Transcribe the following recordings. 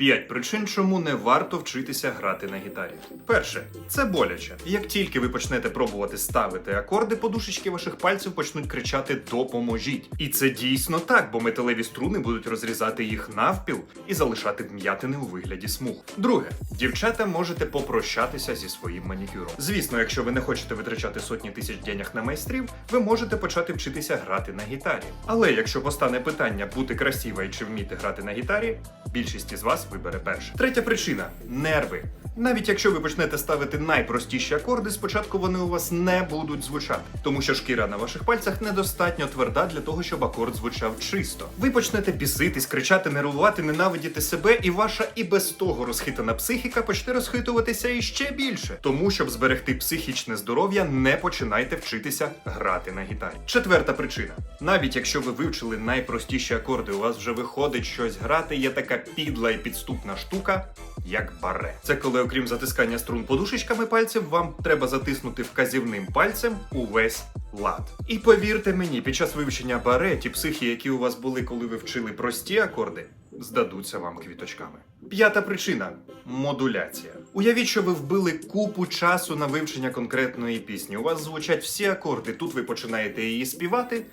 П'ять причин, чому не варто вчитися грати на гітарі. Перше, це боляче. Як тільки ви почнете пробувати ставити акорди, подушечки ваших пальців почнуть кричати Допоможіть. І це дійсно так, бо металеві струни будуть розрізати їх навпіл і залишати вм'ятини у вигляді смуг. Друге, дівчата можете попрощатися зі своїм манікюром. Звісно, якщо ви не хочете витрачати сотні тисяч денег на майстрів, ви можете почати вчитися грати на гітарі. Але якщо постане питання бути красивою чи вміти грати на гітарі, більшість із вас вибере перше. Третя причина нерви. Навіть якщо ви почнете ставити найпростіші акорди, спочатку вони у вас не будуть звучати, тому що шкіра на ваших пальцях недостатньо тверда для того, щоб акорд звучав чисто. Ви почнете біситись, кричати, нервувати, ненавидіти себе, і ваша і без того розхитана психіка почне розхитуватися іще більше. Тому, щоб зберегти психічне здоров'я, не починайте вчитися грати на гітарі. Четверта причина: навіть якщо ви вивчили найпростіші акорди, у вас вже виходить щось грати, є така підла і підступна штука, як баре. Це коли, окрім затискання струн подушечками пальців, вам треба затиснути вказівним пальцем увесь лад. І повірте мені, під час вивчення баре ті психи, які у вас були, коли ви вчили прості акорди, здадуться вам квіточками. П'ята причина модуляція. Уявіть, що ви вбили купу часу на вивчення конкретної пісні. У вас звучать всі акорди, тут ви починаєте її співати,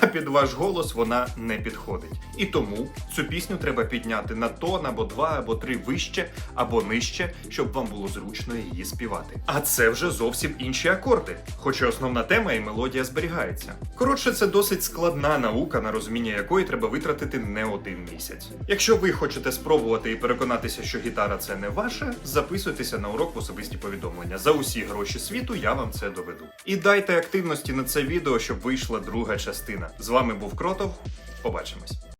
а під ваш голос вона не підходить. І тому цю пісню треба підняти на тон або два, або три вище або нижче, щоб вам було зручно її співати. А це вже зовсім інші акорди, хоча основна тема і мелодія зберігається. Коротше, це досить складна наука, на розуміння якої треба витратити не один місяць. Якщо ви хочете спробувати і переконатися, що гітара це не ваше, записуйтеся на урок в особисті повідомлення. За усі гроші світу я вам це доведу. І дайте активності на це відео, щоб вийшла друга частина. З вами був Кротов. Побачимось.